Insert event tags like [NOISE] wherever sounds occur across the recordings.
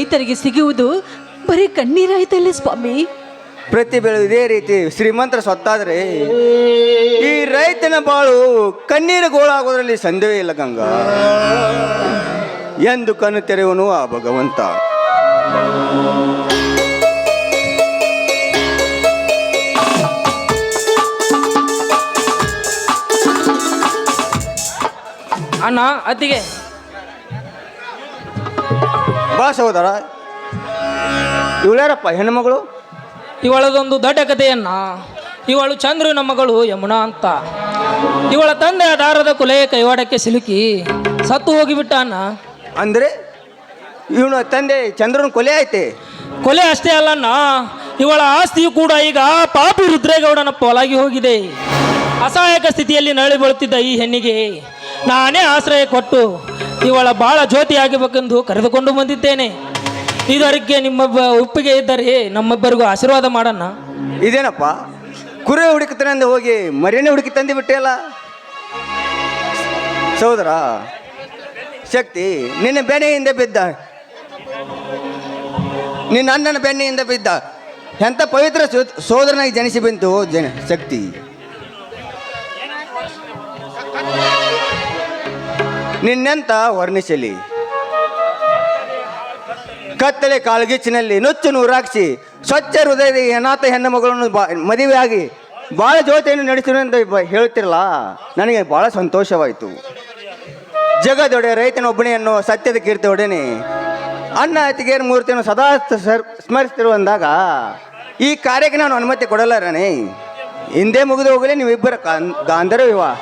ರೈತರಿಗೆ ಸಿಗುವುದು ಬರೀ ಕಣ್ಣೀರಾಯ್ತಲ್ಲ ಸ್ವಾಮಿ. ಪ್ರತಿ ಬೆಳೆ ಇದೇ ರೀತಿ ಶ್ರೀಮಂತರ ಸೊತ್ತಾದ್ರೆ ಈ ರೈತನ ಬಾಳು ಕಣ್ಣೀರು ಗೋಳಾಗೋದ್ರಲ್ಲಿ ಸಂದೇಹ ಇಲ್ಲ ಗಂಗಾ. ಎಂದು ಕಣ್ಣು ತೆರೆಯುವನು ಆ ಭಗವಂತ. ಅಣ್ಣ ಅತ್ತಿಗೆ. ಬಾ ಸಹೋದರ ಇವಳ್ಯಾರಪ್ಪ ಹೆಣ್ಮಗಳು ಇವಳದೊಂದು ದೊಡ್ಡ ಕಥೆಯನ್ನ ಇವಳು ಚಂದ್ರನ ಮಗಳು ಯಮುನಾ ಅಂತ. ಇವಳ ತಂದೆ ದಾರದ ಕುಲೆ ಕೈವಾಡಕ್ಕೆ ಸಿಲುಕಿ ಸತ್ತು ಹೋಗಿಬಿಟ್ಟ ಅಣ್ಣ ಅಂದರೆ ಇವನ ತಂದೆ ಚಂದ್ರನ ಕೊಲೆ ಐತೆ? ಕೊಲೆ ಅಷ್ಟೇ ಅಲ್ಲಣ್ಣ ಇವಳ ಆಸ್ತಿಯು ಕೂಡ ಈಗ ಪಾಪಿ ರುದ್ರೇಗೌಡನ ಪಾಲಾಗಿ ಹೋಗಿದೆ. ಅಸಹಾಯಕ ಸ್ಥಿತಿಯಲ್ಲಿ ನರಳಿ ಬೀಳುತ್ತಿದ್ದ ಈ ಹೆಣ್ಣಿಗೆ ನಾನೇ ಆಶ್ರಯ ಕೊಟ್ಟು ಇವಳ ಬಾಳ ಜ್ಯೋತಿ ಆಗಬೇಕೆಂದು ಕರೆದುಕೊಂಡು ಬಂದಿದ್ದೇನೆ. ಇದರಿಗೆ ನಿಮ್ಮ ಒಪ್ಪಿಗೆ ಇದ್ದರೆ ನಮ್ಮಿಬ್ಬರಿಗೂ ಆಶೀರ್ವಾದ ಮಾಡೋಣ. ಇದೇನಪ್ಪ? ಕುರಿ ಹುಡುಕತನೆಂದು ಹೋಗಿ ಮರಿಯನ್ನೇ ಹುಡುಕಿ ತಂದು ಬಿಟ್ಟೆಲ್ಲ ಸಹೋದರ, ಶಕ್ತಿ, ನಿನ್ನ ಬೆನೆಯಿಂದ ಬಿದ್ದ. ನಿನ್ನ ಅಣ್ಣನ ಬೆನ್ನೆಯಿಂದ ಬಿದ್ದ. ಎಂಥ ಪವಿತ್ರ ಸೋದರನಾಗಿ ಜನಿಸಿ ಬಂತು ಜನ ಶಕ್ತಿ. ನಿನ್ನೆಂತ ವರ್ಣಿಸಲಿ. ಕತ್ತಲೆ ಕಾಳ್ಗಿಚ್ಚಿನಲ್ಲಿ ನುಚ್ಚು ನೂರಾಕ್ಷಿ, ಸ್ವಚ್ಛ ಹೃದಯದ ಅನಾಥ ಹೆಣ್ಣು ಮಗಳನ್ನು ಬಾ, ಮದುವೆಯಾಗಿ ಭಾಳ ಜೋತೆಯನ್ನು ನಡೆಸಿರು ಅಂತ ಹೇಳ್ತಿರಲ್ಲ ನನಗೆ ಭಾಳ ಸಂತೋಷವಾಯಿತು. ಜಗದೊಡೆ ರೈತನೊಬ್ಬನೆಯನ್ನು ಸತ್ಯದ ಕೀರ್ತಿ ಒಡನೆ ಅನ್ನ ಅತಿಗೇರ್ ಮೂರ್ತಿಯನ್ನು ಸದಾ ಸರ್ ಸ್ಮರಿಸ್ತಿರುವಂದಾಗ ಈ ಕಾರ್ಯಕ್ಕೆ ನಾನು ಅನುಮತಿ ಕೊಡಲ್ಲ ರಾಣಿ ಹಿಂದೆ ಮುಗಿದು ಹೋಗಲಿ, ನೀವಿಬ್ಬರ ಗಾಂಧರ್ವ ವಿವಾಹ.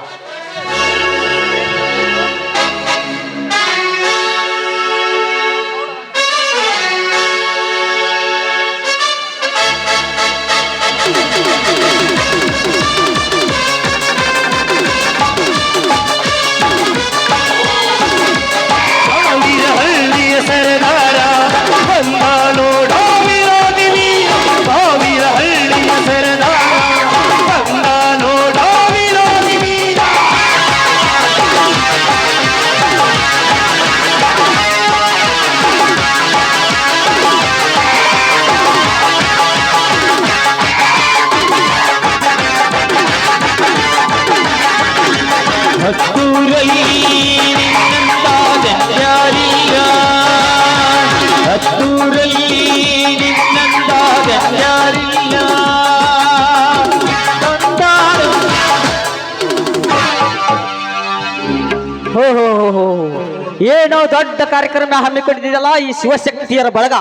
ಏನೋ ದೊಡ್ಡ ಕಾರ್ಯಕ್ರಮ ಹಮ್ಮಿಕೊಂಡಿದ್ದೀರಲ್ಲ ಈ ಶಿವಶಕ್ತಿಯರ ಬಳಗ.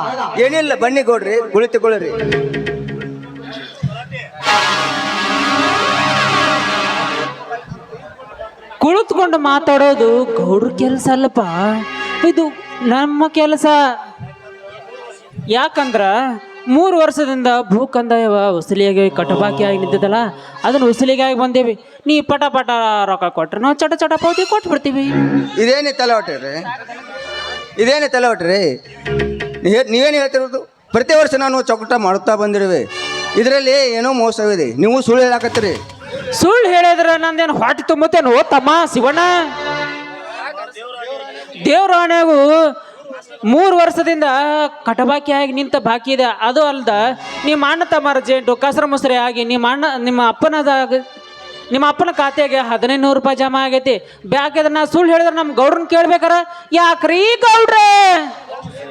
ಏನಿಲ್ಲ ಬನ್ನಿ ಕೊಡ್ರಿ ಕುಳಿತುಕೊಳ್ಳ್ರಿ. ಕುಳಿತುಕೊಂಡು ಮಾತಾಡೋದು ಗೌಡ್ರ ಕೆಲಸ ಅಲ್ಲಪ್ಪ. ಇದು ನಮ್ಮ ಕೆಲಸ. ಯಾಕಂದ್ರ ಮೂರು ವರ್ಷದಿಂದ ಭೂ ಕಂದಾಯವ ವಸೂಲಿಯಾಗಿ ಕಟಬಾಕಿ ಆಗಿ ನಿಂತಿದ್ದಲ್ಲ, ಅದನ್ನ ವಸೂಲಿಗಾಗಿ ಬಂದೇವಿ. ನೀ ಪಟ ಪಟ ರೊಕ್ಕ ಕೊಟ್ರೆ, ನಾವು ಚಟ ಚಟ ಪಾವತಿ ಕೊಟ್ಟು ಬಿಡ್ತೀವಿ ಇದೇನೇ ತಲೆ ಹೊಟ್ರಿ ಇದೇನೇ ತಲೆ ಹೊಟ್ರಿ ನೀವೇನು ಹೇಳ್ತಿರೋದು? ಪ್ರತಿ ವರ್ಷ ನಾನು ಚೌಕಟ ಮಾಡುತ್ತಾ ಬಂದಿರುವೆ. ಇದರಲ್ಲಿ ಏನೋ ಮೋಸವಿದೆ. ನೀವು ಸುಳ್ಳು ಹೇಳಾಕತ್ತೀರಿ. ಸುಳ್ಳು ಹೇಳಿದ್ರೆ ನಂದೇನು ಹೊಟ್ಟೆ ತುಂಬುತ್ತೇನು? ತಮ್ಮ ಶಿವಣ್ಣ. ದೇವ್ರ ಆಣೆಗೂ ಮೂರು ವರ್ಷದಿಂದ ಕಟಬಾಕಿ ಆಗಿ ನಿಂತ ಬಾಕಿ ಇದೆ. ಅದು ಅಲ್ದ ನಿಮ್ಮ ಅಣ್ಣ ತಮ್ಮ ಅರ್ಜೆಂಟು ಕಸರ ಮುಸ್ರೆ ಆಗಿ ನಿಮ್ಮ ಅಣ್ಣ, ನಿಮ್ಮ ಅಪ್ಪನದಾಗ ನಿಮ್ಮ ಅಪ್ಪನ ಖಾತೆಗೆ ಹದಿನೈದು ನೂರು ರೂಪಾಯಿ ಜಮಾ ಆಗೈತಿ. ಬ್ಯಾಕಿದ್ರೆ ನಾ ಸುಳ್ಳು ಹೇಳಿದ್ರೆ ನಮ್ಮ ಗೌಡ್ರನ್ನ ಕೇಳ್ಬೇಕಾರ? ಯಾಕ್ರೀ ಗೌಡ್ರೆ?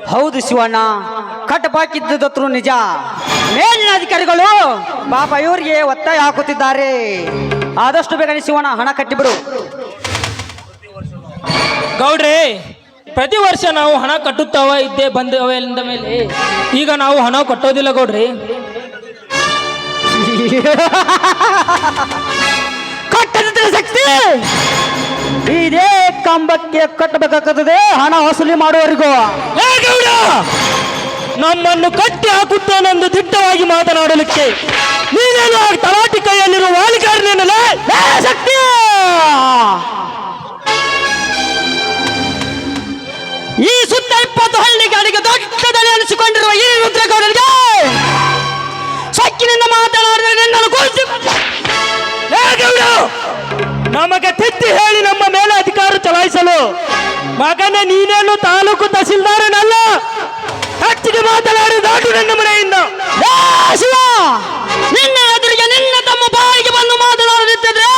ಹೌದು ಶಿವಣ್ಣ. ಕಟ್ ಬಾಕಿದ್ದದತ್ರು ನಿಜ. ಮೇಲಿನ ಅಧಿಕಾರಿಗಳು ಪಾಪ ಇವರಿಗೆ ಒತ್ತಾಯ ಹಾಕುತ್ತಿದ್ದಾರೆ. ಆದಷ್ಟು ಬೇಗ ಶಿವಣ್ಣ ಹಣ ಕಟ್ಟಿಬಿಡು. ಗೌಡ್ರಿ ಪ್ರತಿ ವರ್ಷ ನಾವು ಹಣ ಕಟ್ಟುತ್ತಾವ ಇದ್ದೇ ಬಂದವ ಅಂದ ಮೇಲೆ? ಈಗ ನಾವು ಹಣ ಕಟ್ಟೋದಿಲ್ಲ ಗೌಡ್ರಿ. [LAUGHS] ಶಕ್ತಿ! ಇದೇ ಕಂಬಕ್ಕೆ ಕಟ್ಟಬೇಕಾಗುತ್ತದೆ ಹಣ ವಸೂಲಿ ಮಾಡುವವರೆಗೂ. ನಮ್ಮನ್ನು ಕಟ್ಟಿ ಹಾಕುತ್ತೇನೆಂದು ದಿಟ್ಟವಾಗಿ ಮಾತನಾಡಲಿಕ್ಕೆ ನೀನೇನು ತಲಾಟಿ ಕೈಯಲ್ಲಿರುವ ವಾಲಿಕಾರನೇನಲ್ಲ ಶಕ್ತಿ! ಈ ಸುತ್ತ ಇಪ್ಪತ್ತು ಹಳ್ಳಿಗಾಡಿಗೆ ದೊಡ್ಡದಲ್ಲಿ ಅನಿಸಿಕೊಂಡಿರುವ ಈ ರುದ್ರಗೌಡರಿಗೆ ಸಕ್ಕಿನಿಂದ ಮಾತನಾಡಿದರೆ ನಿನ್ನನ್ನು ಕೂರಿಸಿ ನಮಗೆ ತಿದ್ದಿ ಹೇಳಿ ನಮ್ಮ ಮೇಲೆ ಅಧಿಕಾರ ಚಲಾಯಿಸಲು ಮಗನೇ ನೀನೇನು ತಾಲೂಕು ತಹಸೀಲ್ದಾರನಲ್ಲ? ಹೊರಡು ನನ್ನ ಮನೆಯಿಂದ. ಶಿವ ನಿನ್ನ ಎದುರಿಗೆ ನಿನ್ನ ತಮ್ಮ ಬಾಯಿಗೆ ಬಂದು ಮಾತನಾಡಲಿತ್ತಿದ್ರೆ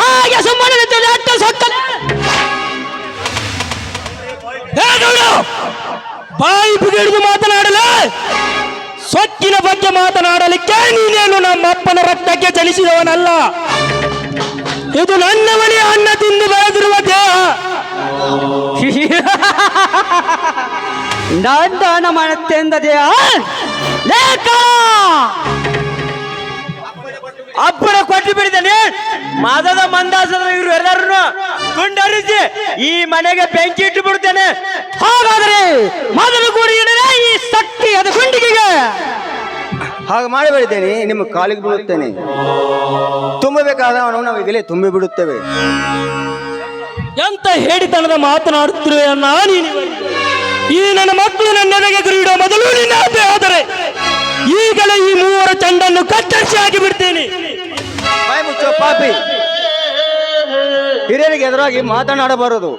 ಹಾಗೆ ಸುಮ್ಮನೆ ನಿಂತಿದ್ರೆ ಅಟ್ಟ ಗೌಡ ಬಾಯಿ ಬಿಗಿಡಿದು ಮಾತನಾಡಲ. ಸೊಕ್ಕಿನ ಬಗ್ಗೆ ಮಾತನಾಡಲಿಕ್ಕೆ ನೀನೇನು ನಮ್ಮ ಅಪ್ಪನ ರಕ್ತಕ್ಕೆ ಚಲಿಸಿದವನಲ್ಲ. ಇದು ನನ್ನ ಮನೆಯ ಅನ್ನ ತಿಂದು ಬೆಳೆದಿರುವ ದೇಹ. [LAUGHS] ನಂದನ ಮನತ್ತೆಂದದೆಯ ಲೇಖ! ಅಪ್ಪನ ಕೊಟ್ಟು ಬಿಡಿದ್ದೇನೆ ಮದದ ಮಂದಾಸದ ಇವರು ಎಲ್ಲರೂ ತುಂಡರಿಸಿ ಈ ಮನೆಗೆ ಬೆಂಕಿ ಇಟ್ಟು ಬಿಡ್ತೇನೆ. ಹಾಗಾದರೆ ಮೊದಲು ಕೂಡ ಈ ಸಟ್ಟಿ ಅದು ಗುಂಡಿಗೆಗೆ. ಹಾಗೆ ಮಾಡಿಬಿಡ್ತೇನೆ ನಿಮ್ಮ ಕಾಲಿಗೆ ಬಿಡುತ್ತೇನೆ ತುಂಬಬೇಕಾದ ಅವನು ನಾವು ಇದೇ ತುಂಬಿ ಬಿಡುತ್ತೇವೆ. ಎಂತ ಹೇಳಿತನದ ಮಾತನಾಡುತ್ತಿರುವೆ ನಾನೀನಿ ಈ ನನ್ನ ಮಕ್ಕಳು ನನ್ನೆದೆಗೆ ಗುರಿಯಿಡುವ ಮೊದಲು ನಿನ್ನ ಆಸೆ ಆದರೆ ಈಗಲೇ ಈ ಮೂವರ ಚಂಡನ್ನು ಕತ್ತರಿಸಿ ಹಾಕಿ ಬಿಡ್ತೀನಿ ಮುಚ್ಚೋ ಪಾಪಿ. ಹಿರಿಯರಿಗೆ ಎದುರಾಗಿ ಮಾತನಾಡಬಾರದು.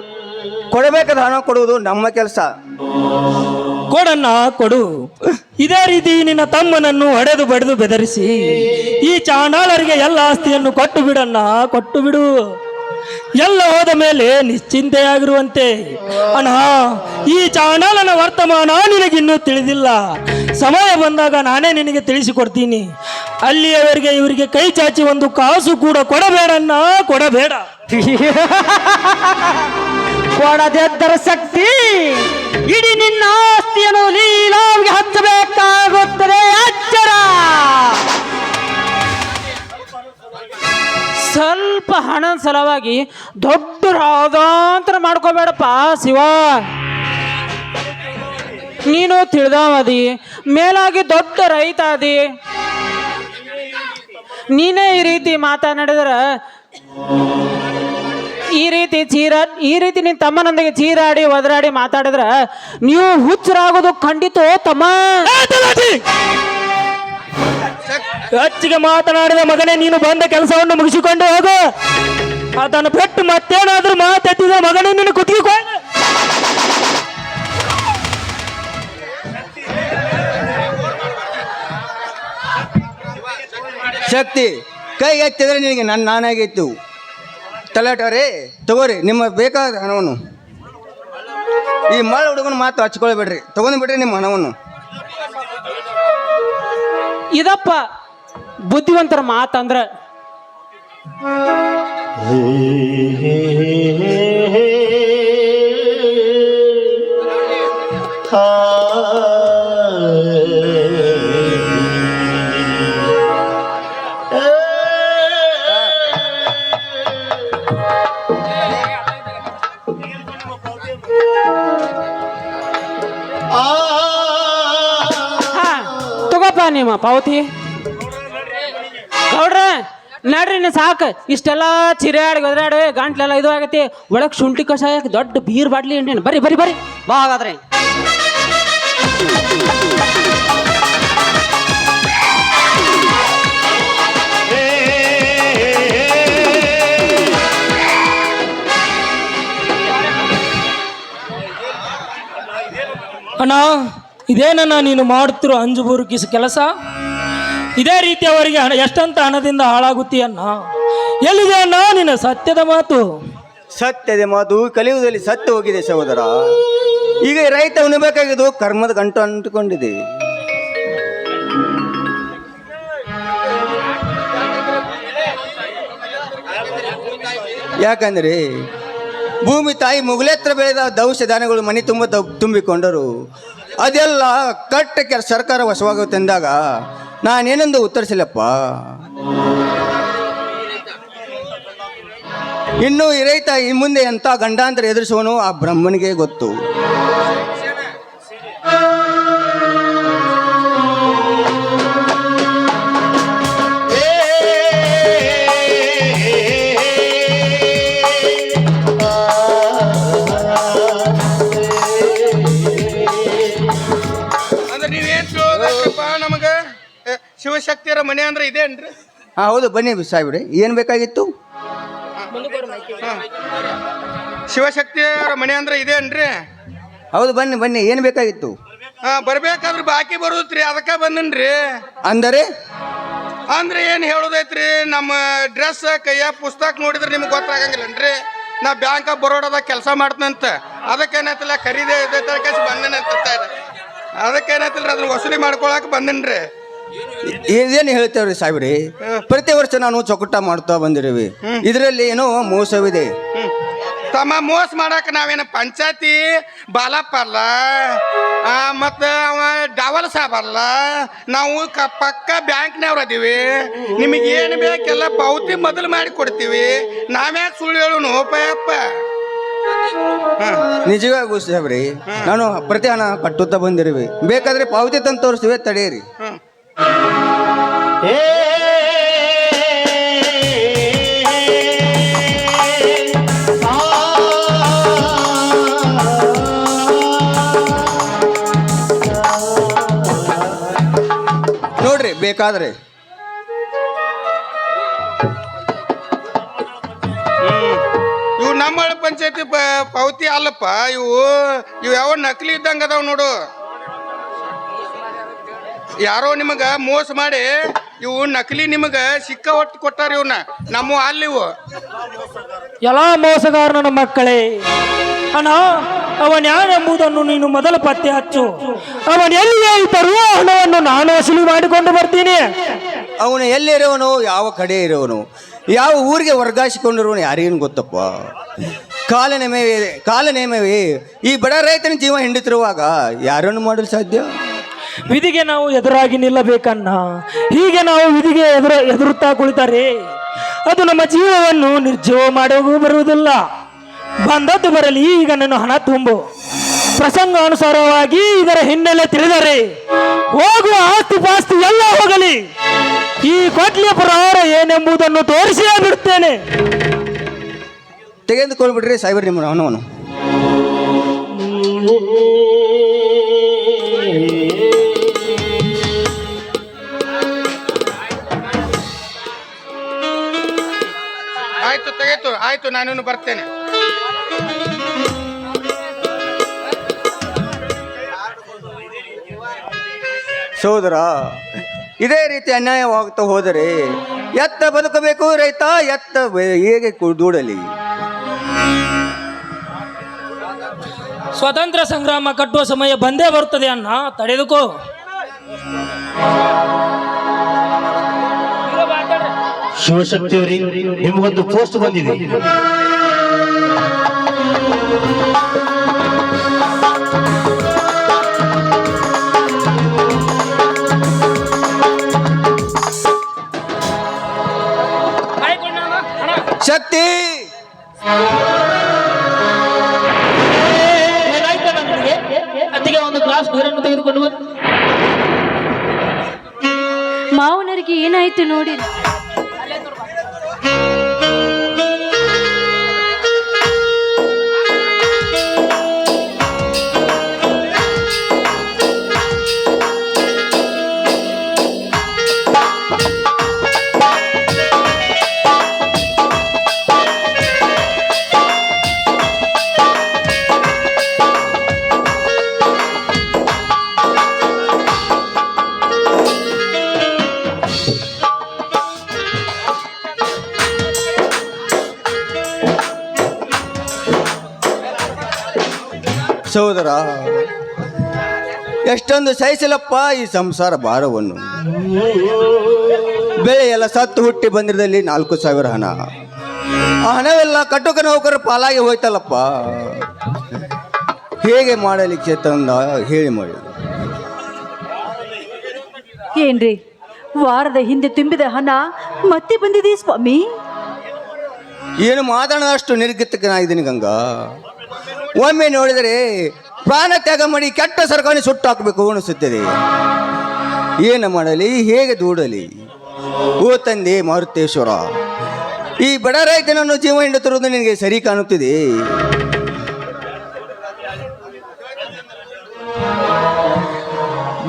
ಕೊಡಬೇಕಾದ ಹಣ ಕೊಡುವುದು ನಮ್ಮ ಕೆಲಸ. ಕೊಡನ್ನ ಕೊಡು. ಇದೇ ರೀತಿ ನಿನ್ನ ತಮ್ಮನನ್ನು ಹೊಡೆದು ಬಡಿದು ಬೆದರಿಸಿ ಈ ಚಾಂಡಾಳರಿಗೆ ಎಲ್ಲ ಆಸ್ತಿಯನ್ನು ಕೊಟ್ಟು ಬಿಡನ್ನ ಕೊಟ್ಟು ಬಿಡು. ಎಲ್ಲ ಹೋದ ಮೇಲೆ ನಿಶ್ಚಿಂತೆಯಾಗಿರುವಂತೆ. ಅಣ್ಣ, ಈ ಚಾನೆಲನ ವರ್ತಮಾನ ನಿನಗಿನ್ನೂ ತಿಳಿದಿಲ್ಲ. ಸಮಯ ಬಂದಾಗ ನಾನೇ ನಿನಗೆ ತಿಳಿಸಿಕೊಡ್ತೀನಿ. ಅಲ್ಲಿಯವರಿಗೆ ಇವರಿಗೆ ಕೈ ಚಾಚಿ ಒಂದು ಕಾಸು ಕೂಡ ಕೊಡಬೇಡಣ್ಣ, ಕೊಡಬೇಡ. ಕೊಡದೆದ್ದರ ಶಕ್ತಿ, ಇಡೀ ನಿನ್ನ ಆಸ್ತಿಯನ್ನು ಲೀಲಾವಿಗೆ ಹಣದ ಸಲುವಾಗಿ ದೊಡ್ಡ ರಾಧಾಂತರ ಮಾಡ್ಕೋಬೇಡಪ್ಪ ಶಿವ. ನೀನು ತಿಳಿದಾವದಿ, ಮೇಲಾಗಿ ದೊಡ್ಡ ರೈತ ಅದಿ ನೀನೇ ಈ ರೀತಿ ಮಾತನಾಡಿದ್ರ ಈ ರೀತಿ ಚೀರ, ಈ ರೀತಿ ನಿನ್ನ ತಮ್ಮನೊಂದಿಗೆ ಚೀರಾಡಿ, ಒದರಾಡಿ ಮಾತಾಡಿದ್ರ ನೀವು ಹುಚ್ಚರಾಗೋದು ಖಂಡಿತ ತಮ್ಮ! ಹೆಚ್ಚಿಗೆ ಮಾತನಾಡಿದ ಮಗನೇ, ನೀನು ಬಂದ ಕೆಲಸವನ್ನು ಮುಗಿಸಿಕೊಂಡು ಹೋಗು. ಅದನ್ನು ಬಿಟ್ಟು ಮತ್ತೇನಾದ್ರೂ ಮಾತೆತ್ತಿದ ಮಗನೇ ನೀನು ಕುತ್ತಿಗೆ ಶಕ್ತಿ, ಕೈ ಎತ್ತಿದ್ರೆ ನಿನಗೆ ನನ್ನ ನಾನಾಗಿತ್ತು ತಲಾಟವ್ರೆ ತಗೋರಿ, ನಿಮ್ಮ ಬೇಕಾದ ಹಣವನ್ನು. ಈ ಮಳ ಹುಡುಗನ ಮಾತು ಹಚ್ಕೊಳ್ಬೇಡ್ರಿ. ತಗೊಂಡ್ಬಿಡ್ರಿ ನಿಮ್ಮ ಹಣವನ್ನು. ಇದಪ್ಪ ಬುದ್ಧಿವಂತರ ಮಾತಂದ್ರ. ಪಾವತಿ? ಗೌಡ್ರ, ನಡ್ರಿ ನೀನು ಸಾಕು. ಇಷ್ಟೆಲ್ಲ ಚಿರಾಡಿ ಗದರಾಡಿ ಗಂಟ್ಲೆಲ್ಲ ಇದು ಆಗೈತಿ. ಒಳಗೆ ಶುಂಠಿ ಕಷಾಯ ದೊಡ್ಡ ಬೀರ್ ಬಾಟ್ಲಿ ಏನ್ರಿ ಬರ್ರಿ ಬರ್ರಿ ಬರ್ರಿ. ಬಾ ಹಾಗಾದ್ರೆ. ಅಣ್ಣ ಇದೇನನ್ನ ನೀನು ಮಾಡ್ತಿರೋ ಅಂಜು ಬುರುಕಿಸ ಕೆಲಸ? ಇದೇ ರೀತಿ ಅವರಿಗೆ ಹಣ ಎಷ್ಟಂತ ಹಣದಿಂದ ಹಾಳಾಗುತ್ತೀಯನ್ನ ಎಲ್ಲಿದೆ ಅಣ್ಣ ನಿನ್ನ ಸತ್ಯದ ಮಾತು? ಸತ್ಯದ ಮಾತು ಕಲಿಯುವುದಲ್ಲಿ ಸತ್ಯ ಹೋಗಿದೆ ಸಹೋದರ. ಈಗ ರೈತ ಉಣಬೇಕಾಗಿದ್ದು ಕರ್ಮದ ಗಂಟು ಅಂಟುಕೊಂಡಿದೆ. ಯಾಕಂದ್ರೆ ಭೂಮಿ ತಾಯಿ ಮುಗುಲೆತ್ರ ಬೆಳೆದ ದೌಷ ಧಾನ್ಯಗಳು ಮನೆ ತುಂಬ ತುಂಬಿಕೊಂಡರು. ಅದೆಲ್ಲ ಕಟ್ಟ ಕೆಲಸ ಸರ್ಕಾರ ವಶವಾಗುತ್ತೆಂದಾಗ ನಾನೇನೆಂದು ಉತ್ತರಿಸಿಲ್ಲಪ್ಪ ಇನ್ನು ಈ ರೈತ ಈ ಮುಂದೆ ಎಂಥ ಗಂಡಾಂತರ ಎದುರಿಸುವನು ಆ ಬ್ರಹ್ಮನಿಗೆ ಗೊತ್ತು. ಶಿವಶಕ್ತಿಯರ ಮನೆ ಅಂದ್ರೆ ಇದೇನ್ರಿ ಹಾಂ ಹೌದು ಬನ್ನಿ ಸಾಹೇಬ್ರೆ ಏನು ಬೇಕಾಗಿತ್ತು? ಶಿವಶಕ್ತಿಯರ ಮನೆ ಅಂದ್ರೆ ಇದೇನ್ರಿ ಹೌದು ಬನ್ನಿ ಬನ್ನಿ ಏನು ಬೇಕಾಗಿತ್ತು? ಹಾ ಬರ್ಬೇಕಾದ್ರೆ ಬಾಕಿ ಬರುದ್ರಿ ಅದಕ್ಕ ಬಂದನ್ರಿ. ಅಂದರೆ? ಅಂದ್ರೆ ಏನ್ ಹೇಳೋದೈತ್ರಿ ನಮ್ಮ ಡ್ರೆಸ್ ಕೈಯ ಪುಸ್ತಕ ನೋಡಿದ್ರೆ ನಿಮ್ಗೆ ಗೊತ್ತಾಗಂಗಿಲ್ಲನ್ರಿ. ನಾ ಬ್ಯಾಂಕ್ ಆಫ್ ಬರೋಡದಾಗ ಕೆಲಸ ಮಾಡ್ತಂತ ಅದಕ್ಕೇನಾಯ್ತಲ್ಲ ಖರೀದಿ ಬಂದನಂತ ಅದಕ್ಕೇನಾಯ್ತಲ್ಲ ಅದನ್ನ ವಸೂಲಿ ಮಾಡ್ಕೊಳಕ್ ಬಂದನ್ರಿ. ಇದೇನು ಹೇಳ್ತೇವ್ರಿ ಸಾಹೇಬ್ರಿ? ಪ್ರತಿ ವರ್ಷ ನಾನು ಚೌಕಟ್ಟ ಮಾಡ್ತಾ ಬಂದಿರೀವಿ ಇದರಲ್ಲಿ ಏನೋ ಮೋಸವಿದೆ. ತಮ್ಮ ಮೋಸ ಮಾಡಕ್ ನಾವೇನು ಪಂಚಾಯತಿ ಬಾಲಪ್ಪ ಅಲ್ಲ ಆ, ಮತ್ತ ಅವ ಡಾವಲ್ ಸಾಬ್ ಅಲ್ಲ ನಾವು ಕ ಪಕ್ಕ ಬ್ಯಾಂಕ್ನವ್ರು ಅದೀವಿ. ನಿಮಗೆ ಏನು ಬೇಕೆಲ್ಲ ಪಾವತಿ ಮೊದಲು ಮಾಡಿ ಕೊಡ್ತೀವಿ. ನಾವ್ಯಾಕೆ ಸುಳ್ಳು ಹೇಳೋನು ಪಯಪ್ಪ ನಿಜವಾಗೂ ಸಾಹೇಬ್ರಿ ನಾನು ಪ್ರತಿ ಹಣ ಕಟ್ಟುತ್ತಾ ಬಂದಿರುವೆ ಬೇಕಾದ್ರೆ ಪಾವತಿ ತಂದು ತೋರಿಸ್ತೀವಿ ತಡೆಯಿರಿ ನೋಡ್ರಿ ಬೇಕಾದ್ರೆ. ಇವು ನಮ್ಮ ಪಂಚಾಯತಿ ಪಾವತಿ ಅಲ್ಲಪ್ಪ ಇವು ಇವು ಯಾವ ನಕಲಿ ಇದ್ದಂಗ ಅದಾವ ನೋಡು. ಯಾರೋ ನಿಮಗ ಮೋಸ ಮಾಡಿ ಇವು ನಕಲಿ ನಿಮಗ ಸಿಕ್ಕ ಒಟ್ಟು ಕೊಟ್ಟಾರ ಇವನ್ನ ನಮ್ಮ ಅಲ್ಲಿ ಇವು. ಎಲ್ಲ ಮೋಸಗಾರನ ಮಕ್ಕಳೇ. ಅಣ್ಣ ಅವನ್ ಯಾರೆಂಬುದನ್ನು ನೀನು ಮೊದಲು ಪತ್ತೆ ಹಚ್ಚು. ಅವನ್ ಎಲ್ಲಿ ಇದ್ದರೂ ಆ ಹಣವನ್ನು ನಾನು ವಸೂಲಿ ಮಾಡಿಕೊಂಡು ಬರ್ತೀನಿ. ಅವನು ಎಲ್ಲಿರೋನು ಯಾವ ಕಡೆ ಇರೋನು ಯಾವ ಊರಿಗೆ ವರ್ಗಾಯಿಸಿಕೊಂಡಿರೋನು ಯಾರಿಗೇನು ಗೊತ್ತಪ್ಪ? ಕಾಲ ನೇಮವೇ ಕಾಲ ನೇಮವೇ ಈ ಬಡ ರೈತನ ಜೀವ ಹಿಂಡುತ್ತಿರುವಾಗ ಯಾರನ್ನು ಮಾಡಲು ಸಾಧ್ಯ? ವಿಧಿಗೆ ನಾವು ಎದುರಾಗಿ ನಿಲ್ಲಬೇಕನ್ನ ಹೀಗೆ ನಾವು ವಿಧಿಗೆ ಎದುರು ಎದುರುತ್ತಾ ಕುಳಿತಾರೆ ಅದು ನಮ್ಮ ಜೀವವನ್ನು ನಿರ್ಜೀವ ಮಾಡೋಗೂ ಬರುವುದಿಲ್ಲ. ಬಂದದ್ದು ಬರಲಿ ಈಗ ನನ್ನ ಹಣ ತುಂಬು. ಪ್ರಸಂಗಾನುಸಾರವಾಗಿ ಇದರ ಹಿನ್ನೆಲೆ ತಿಳಿದರೆ ಹೋಗುವ ಆಸ್ತಿ ಪಾಸ್ತಿ ಎಲ್ಲ ಹೋಗಲಿ. ಈ ಕೊಟ್ಲಿಯ ಪ್ರಹಾರ ಏನೆಂಬುದನ್ನು ತೋರಿಸಿಯೇ ಬಿಡುತ್ತೇನೆ. ತೆಗೆದುಕೊಂಡ್ಬಿಡ್ರಿ ಸಾಹೇಬ್ರಿ ನಿಮ್ಮ ಹಣವನ್ನು. ಆಯ್ತು ನಾನು ಬರ್ತೇನೆ. ಸೋದರ ಇದೇ ರೀತಿ ಅನ್ಯಾಯವಾಗುತ್ತಾ ಹೋದರೆ ಎತ್ತ ಬದುಕಬೇಕು ರೈತ ಎತ್ತ ಹೇಗೆ ದೂಡಲಿ? ಸ್ವತಂತ್ರ ಸಂಗ್ರಾಮ ಕಟ್ಟುವ ಸಮಯ ಬಂದೇ ಬರುತ್ತದೆ ಅಣ್ಣ ತಡೆದುಕೋ. ಶಿವಶಕ್ತಿಯವರೇ ನಿಮಗೊಂದು ಪೋಸ್ಟ್ ಬಂದಿದೆ ಶಕ್ತಿ ಅತ್ತಿಗೆ ಒಂದು ಗ್ಲಾಸ್ ನೀರನ್ನು ತೆಗೆದುಕೊಂಡು. ಮಾವನರಿಗೆ ಏನಾಯ್ತು ನೋಡಿ ಎಷ್ಟೊಂದು ಸಹಿಸಲಪ್ಪ ಈ ಸಂಸಾರ ಭಾರವನ್ನು. ಬೆಳೆ ಎಲ್ಲ ಸತ್ತು ಹುಟ್ಟಿ ಬಂದಿರದಲ್ಲಿ ನಾಲ್ಕು ಸಾವಿರ ಹಣ. ಆ ಹಣವೆಲ್ಲ ಕಟುಕ ನೌಕರ ಪಾಲಾಗಿ ಹೋಯ್ತಲ್ಲಪ್ಪ. ಹೇಗೆ ಮಾಡಲಿಕ್ಕೆ ತಂದ ಹೇಳಿ ಮಾಡಿ ಏನ್ರಿ ವಾರದ ಹಿಂದೆ ತುಂಬಿದ ಹಣ ಮತ್ತೆ ಬಂದಿದೆ ಸ್ವಾಮಿ? ಏನು ಮಾತಾಡೋದಷ್ಟು ನಿರ್ಗತಿಕನಾಗಿದ್ದೀನಿ ಗಂಗಾ. ಒಮ್ಮೆ ನೋಡಿದರೆ ಪ್ರಾಣ ತ್ಯಾಗ ಮಾಡಿ ಕೆಟ್ಟ ಸರ್ಕಾರಿ ಸುಟ್ಟು ಹಾಕಬೇಕು ಅನಿಸುತ್ತದೆ ಏನು ಮಾಡಲಿ? ಹೇಗೆ ದೂಡಲಿ? ಓ ತಂದೆ ಮಾರುತೇಶ್ವರ, ಈ ಬಡ ರೈತನನ್ನು ಜೀವ ಹಿಂಡುತ್ತಿರುವುದು ನಿನಗೆ ಸರಿ ಕಾಣುತ್ತಿದೆ.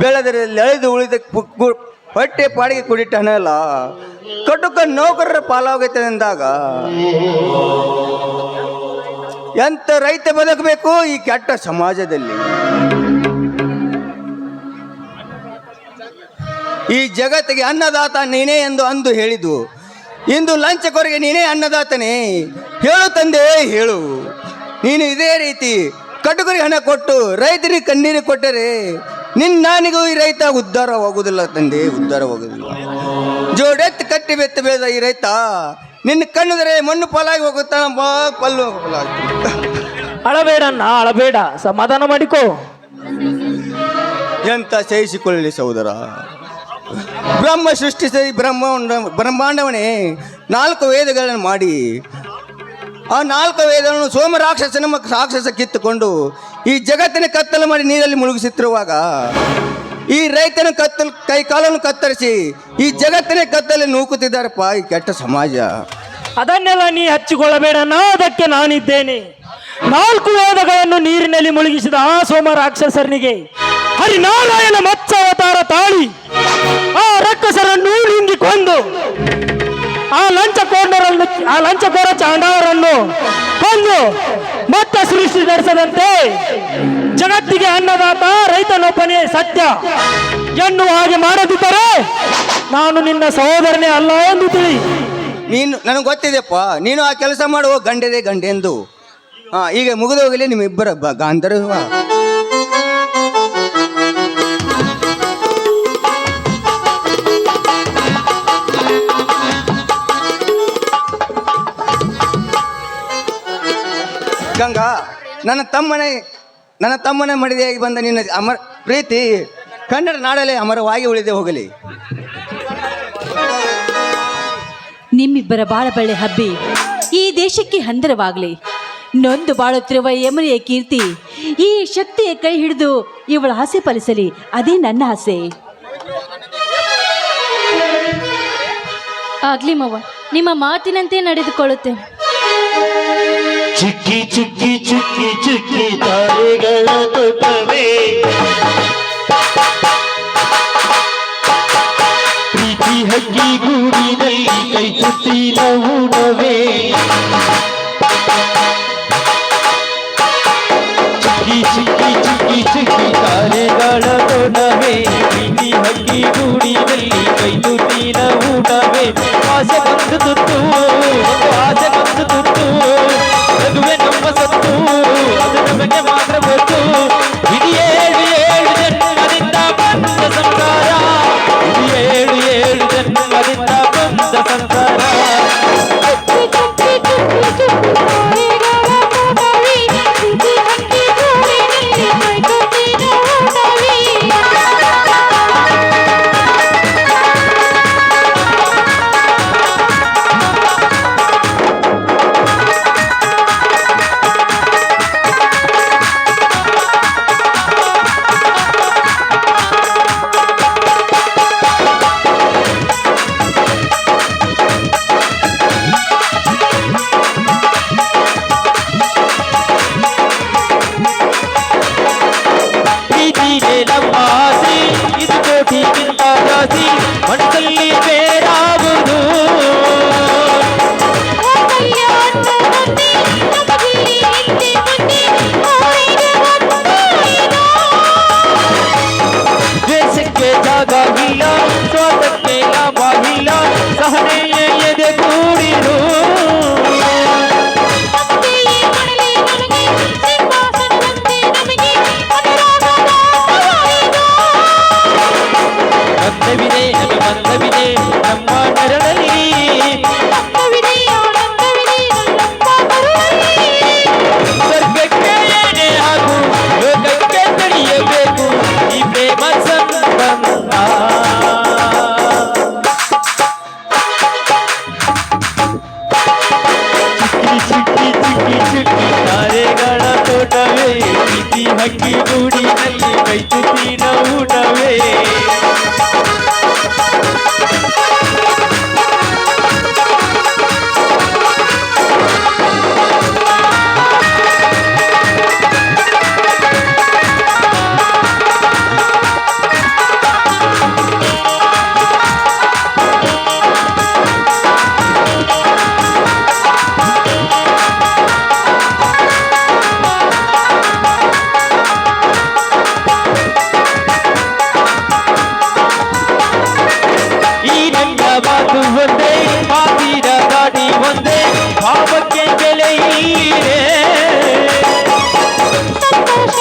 ಬೆಳೆದರಲ್ಲಿ ಅಳೆದು ಉಳಿದ ಹೊಟ್ಟೆ ಪಾಡಿಗೆ ಕುಡಿಟ್ಟ ಹಣ ಅಲ್ಲ. ಕಟುಕ ನೌಕರರ ಪಾಲಾಗೈತೆ ಅಂದಾಗ. ಎಂತ ರೈತ ಬದುಕಬೇಕು ಈ ಕೆಟ್ಟ ಸಮಾಜದಲ್ಲಿ? ಈ ಜಗತ್ತಿಗೆ ಅನ್ನದಾತ ನೀನೇ ಎಂದು ಅಂದು ಹೇಳಿದ್ದು. ಇಂದು ಲಂಚಕೊರೆಗೆ ನೀನೇ ಅನ್ನದಾತನೇ. ಹೇಳು ತಂದೆ, ಹೇಳು. ನೀನು ಇದೇ ರೀತಿ ಕಟುಕರಿಗೆ ಹಣ ಕೊಟ್ಟು ರೈತರಿಗೆ ಕಣ್ಣೀರು ಕೊಟ್ಟರೆ ನಿನ್ನಾನಿಗೂ ಈ ರೈತ ಉದ್ಧಾರವಾಗುವುದಿಲ್ಲ ತಂದೆ ಉದ್ಧಾರವಾಗುವುದಿಲ್ಲ ಜೋಡೆತ್ತು ಕಟ್ಟಿ ಬೆತ್ತ ಬೆಳೆದ ಈ ರೈತ ನಿನ್ನ ಕಣ್ಣುದರೆ ಮಣ್ಣು ಪಾಲಾಗಿ ಹೋಗುತ್ತಾ? ಬಾ ಪಲ್ಲು. ಅಳಬೇಡಣ್ಣ ಅಳಬೇಡ ಸಮಾಧಾನ ಮಾಡಿಕೋ. ಎಂತ ಸಹಿಸಿಕೊಳ್ಳಲಿ ಸಹೋದರ? ಬ್ರಹ್ಮ ಸೃಷ್ಟಿಸಿ ಬ್ರಹ್ಮ ಬ್ರಹ್ಮಾಂಡವನೇ ನಾಲ್ಕು ವೇದಗಳನ್ನು ಮಾಡಿ ಆ ನಾಲ್ಕು ವೇದಗಳನ್ನು ಸೋಮ ರಾಕ್ಷಸನ ರಾಕ್ಷಸ ಕಿತ್ತುಕೊಂಡು ಈ ಜಗತ್ತಿನ ಕತ್ತಲು ಮಾಡಿ ನೀರಲ್ಲಿ ಮುಳುಗಿಸುತ್ತಿರುವಾಗ ಈ ರೈತನ ಕತ್ತಲು ಕೈ ಕಾಲನ್ನು ಕತ್ತರಿಸಿ, ಈ ಜಗತ್ತಿನ ಕತ್ತಲೆ ನೂಕುತ್ತಿದ್ದಾರಪ್ಪ ಈ ಕೆಟ್ಟ ಸಮಾಜ. ಅದನ್ನೆಲ್ಲ ನೀ ಹಚ್ಚಿಕೊಳ್ಳಬೇಡ ಅದಕ್ಕೆ ನಾನಿದ್ದೇನೆ. ನಾಲ್ಕು ವೇದಗಳನ್ನು ನೀರಿನಲ್ಲಿ ಮುಳುಗಿಸಿದ ಆ ಸೋಮ ರಾಕ್ಷಸರನಿಗೆ ಹರಿನಾರಾಯಣ ಮತ್ಸವತಾರ ತಾಳಿ, ಆ ರಕ್ಕಸರನ್ನು ನುಂಗಿ ಕೊಂದು ಆ ಲಂಚಕೋರರನ್ನು, ಆ ಲಂಚಕೋರ ಚಾಂಡವರನ್ನು ಕೊಂದು ಮತ್ತೆ ಸೃಷ್ಟಿ ನಡೆಸದಂತೆ ಜಗತ್ತಿಗೆ ಅನ್ನದಾತ ರೈತನೊಬ್ಬನೇ ಸತ್ಯ. ಎನ್ನುವ ಹಾಗೆ ಮಾಡದಿದ್ದರೆ ನಾನು ನಿನ್ನ ಸಹೋದರನೇ ಅಲ್ಲ ಎಂದು ತಿಳಿ ನೀನು, ನನಗೆ ಗೊತ್ತಿದೆಯಪ್ಪ ನೀನು ಆ ಕೆಲಸ ಮಾಡುವ ಗಂಡೆದೆ ಗಂಡೆಂದು. ಹಾ, ಈಗ ಮುಗಿದೋಗಲಿ ನಿಮ್ಮಿಬ್ಬರ ಗಾಂಧರ್ವ ಗಂಗಾ ನನ್ನ ತಮ್ಮನೆ ನನ್ನ ತಮ್ಮನ ಮಡಿದೆಯಾಗಿ ಬಂದ ನಿನ್ನ ಅಮರ ಪ್ರೀತಿ ಕನ್ನಡ ನಾಡಲೇ ಅಮರವಾಗಿ ಉಳಿದೇ ಹೋಗಲಿ. ನಿಮ್ಮಿಬ್ಬರ ಬಾಳಬಳ್ಳೆ ಹಬ್ಬಿ ಈ ದೇಶಕ್ಕೆ ಹಂದರವಾಗಲಿ. ನೊಂದು ಬಾಳುತ್ತಿರುವ ಯಮನೆಯ ಕೀರ್ತಿ ಈ ಶಕ್ತಿಯ ಕೈ ಹಿಡಿದು ಇವಳ ಆಸೆ ಫಲಿಸಲಿ ಅದೇ ನನ್ನ ಆಸೆ. ಆಗ್ಲಿ ಮವ್ವ ನಿಮ್ಮ ಮಾತಿನಂತೆ ನಡೆದುಕೊಳ್ಳುತ್ತೆ ಚುಕ್ಕಿ ಚುಕ್ಕಿ ಚುಕ್ಕಿ ಚುಕ್ಕಿ ತಾರೆಗಳ ತೋಟವೇ. ಪ್ರೀತಿ ಹಕ್ಕಿ ಗೂಡಿನಲ್ಲಿ ಕೈ ಸುತ್ತಿನ ನೌಡವೇ ಚುಕ್ಕಿ ಚುಕ್ಕಿ ಚುಕ್ಕಿ ಚುಕ್ಕಿ ತಾರೆಗಳ ತೋಟವೇ. ಪ್ರೀತಿ ಹಕ್ಕಿ ಗೂಡಿನಲ್ಲಿ ಕೈ ಸುತ್ತಿನ ಊಟವೇ ಆಸೆ ಬಂದು ತುತ್ತು ಆಸೆ ಬಂದು Ciao. Ciao.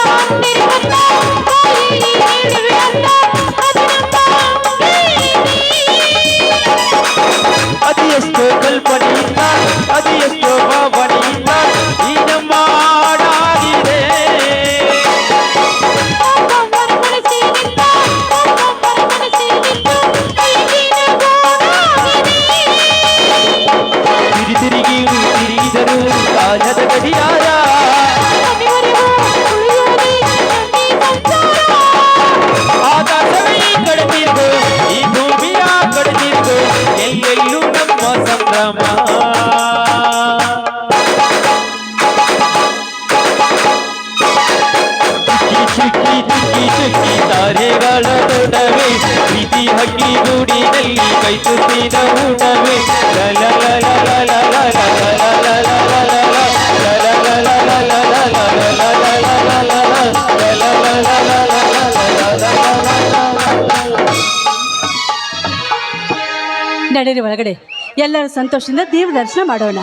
ஞானே ಒಳಗಡೆ ಎಲ್ಲರೂ ಸಂತೋಷದಿಂದ ದೇವ್ರ ದರ್ಶನ ಮಾಡೋಣ.